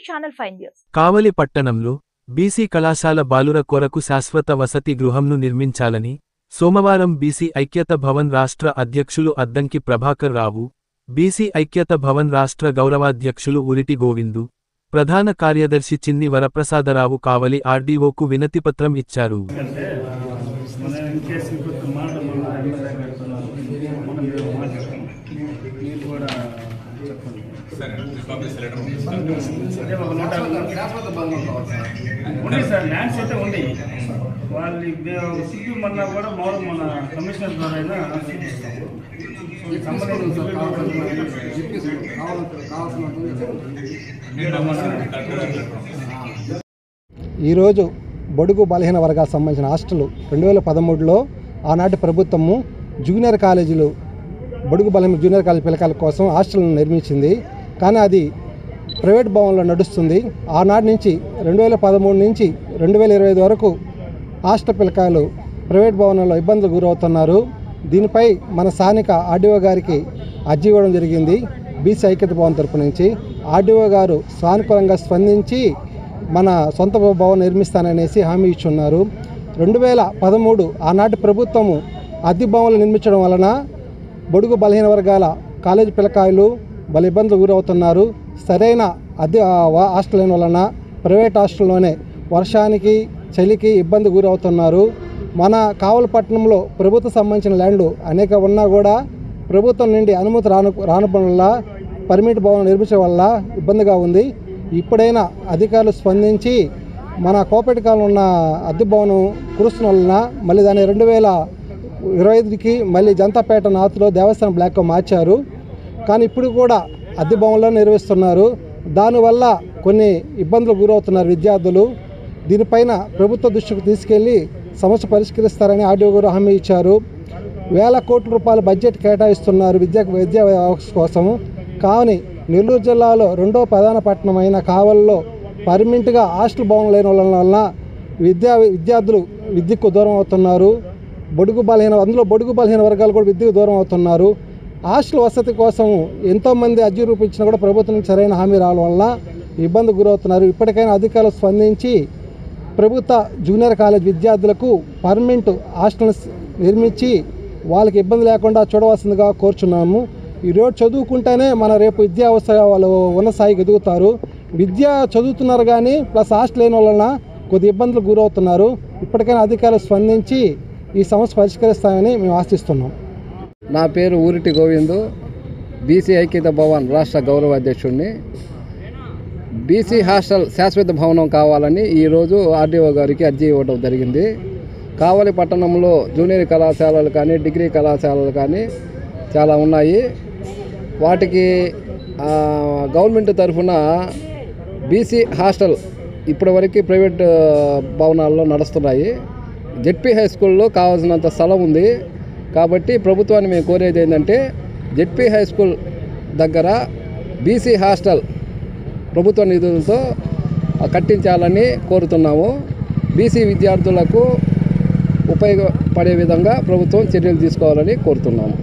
Channel 5 News. కావలి పట్టణంలో BC కళాశాల బాలుర కొరకు శాశ్వత వసతి గృహంను నిర్మించాలని సోమవారం బీసీ ఐక్యత భవన్ రాష్ట్ర అధ్యక్షులు అద్దంకి ప్రభాకర్ రావు బీసీ ఐక్యత భవన్ రాష్ట్ర గౌరవాధ్యక్షులు ఉరిటి గోవిందు ప్రధాన కార్యదర్శి చిన్ని వరప్రసాదరావు కావలి ఆర్డీఓకు వినతిపత్రం ఇచ్చారు మన ఉంది సార్ ల్యాండ్స్ అయితే ఉంది వాళ్ళు మన్నా కూడా మన కమిషనర్ ద్వారా అయినా ఈరోజు బడుగు బలహీన వర్గాలకు సంబంధించిన హాస్టల్ రెండు వేల పదమూడులో ఆనాటి ప్రభుత్వము జూనియర్ కాలేజీలు బడుగు బలహీన జూనియర్ కాలేజీ పిల్లకాయల కోసం హాస్టల్ను నిర్మించింది కానీ అది ప్రైవేట్ భవన్లో నడుస్తుంది. ఆనాటి నుంచి రెండు వేల పదమూడు నుంచి రెండు వేల ఇరవై ఐదు వరకు హాస్టల్ పిల్లకాయలు ప్రైవేట్ భవనంలో ఇబ్బందులు గురవుతున్నారు. దీనిపై మన స్థానిక ఆర్డీఓ గారికి అర్జీ ఇవ్వడం జరిగింది. బీసీ ఐక్యత భవన్ తరపు నుంచి ఆర్డీఓ గారు సానుకూలంగా స్పందించి మన సొంత భవనం నిర్మిస్తాననేసి హామీ ఇచ్చున్నారు. రెండు వేల పదమూడు ఆనాటి ప్రభుత్వము అద్దె భవన్లు నిర్మించడం వలన బడుగు బలహీన వర్గాల కాలేజీ పిల్లకాయలు బల ఇబ్బందులు గురవుతున్నారు. సరైన అద్దె హాస్టల్ అయిన వలన ప్రైవేట్ హాస్టల్లోనే వర్షానికి చలికి ఇబ్బంది గురవుతున్నారు. మన కావలపట్నంలో ప్రభుత్వ సంబంధించిన ల్యాండ్లు అనేక ఉన్నా కూడా ప్రభుత్వం నుండి అనుమతి రాను రానడం వల్ల పర్మిట్ భవనం నిర్మించడం వల్ల ఇబ్బందిగా ఉంది. ఇప్పుడైనా అధికారులు స్పందించి మన కోపేట కాలంలో ఉన్న అద్దె భవనం కురుస్తున్న వలన మళ్ళీ దాన్ని రెండు వేల ఇరవై ఐదుకి మళ్ళీ జనతాపేట నాతులో దేవస్థానం బ్లాక్గా మార్చారు. కానీ ఇప్పుడు కూడా అద్దె భవనంలో నిర్వహిస్తున్నారు. దానివల్ల కొన్ని ఇబ్బందులు గురవుతున్నారు విద్యార్థులు. దీనిపైన ప్రభుత్వ దృష్టికి తీసుకెళ్ళి సమస్య పరిష్కరిస్తారని ఆర్డీఓ గారు హామీ ఇచ్చారు. వేల కోట్ల రూపాయల బడ్జెట్ కేటాయిస్తున్నారు విద్యా విద్యా వ్యవస్థ కోసం. కావని నెల్లూరు జిల్లాలో రెండో ప్రధాన పట్టణం అయిన కావల్లో పర్మనెంట్గా హాస్టల్ భవనం లేని వలన విద్యా విద్యార్థులు విద్యకు దూరం అవుతున్నారు. బడుగు బలహీన అందులో బడుగు బలహీన వర్గాలు కూడా విద్యకు దూరం అవుతున్నారు. హాస్టల్ వసతి కోసం ఎంతోమంది అర్జీ రూపించినా కూడా ప్రభుత్వం నుంచి సరైన హామీ రావడం వల్ల ఇబ్బంది గురవుతున్నారు. ఇప్పటికైనా అధికారులు స్పందించి ప్రభుత్వ జూనియర్ కాలేజ్ విద్యార్థులకు పర్మనెంట్ హాస్టల్స్ నిర్మించి వాళ్ళకి ఇబ్బంది లేకుండా చూడవలసిందిగా కోరుచున్నాము. ఈరోజు చదువుకుంటేనే మన రేపు విద్యా వాళ్ళు ఉన్న స్థాయికి ఎదుగుతారు. విద్య చదువుతున్నారు కానీ ప్లస్ హాస్టల్ లేని వలన కొద్ది ఇబ్బందులు గురవుతున్నారు. ఇప్పటికైనా అధికారులు స్పందించి ఈ సమస్య పరిష్కరిస్తామని మేము ఆశిస్తున్నాం. నా పేరు ఊరిటి గోవిందు. బీసీ ఐక్యత భవన్ రాష్ట్ర గౌరవ అధ్యక్షుడిని బీసీ హాస్టల్ శాశ్వత భవనం కావాలని ఈరోజు ఆర్డీఓ గారికి అర్జీ ఇవ్వడం జరిగింది. కావలి పట్టణంలో జూనియర్ కళాశాలలు కానీ డిగ్రీ కళాశాలలు కానీ చాలా ఉన్నాయి. వాటికి గవర్నమెంట్ తరఫున బీసీ హాస్టల్ ఇప్పటివరకు ప్రైవేట్ భవనాల్లో నడుస్తున్నాయి. జెడ్పీ హై స్కూల్లో కావాల్సినంత స్థలం ఉంది. కాబట్టి ప్రభుత్వాన్ని మేము కోరేది ఏంటంటే జెడ్పీ హై స్కూల్ దగ్గర బీసీ హాస్టల్ ప్రభుత్వ నిధులతో కట్టించాలని కోరుతున్నాము. బీసీ విద్యార్థులకు ఉపయోగపడే విధంగా ప్రభుత్వం చర్యలు తీసుకోవాలని కోరుతున్నాము.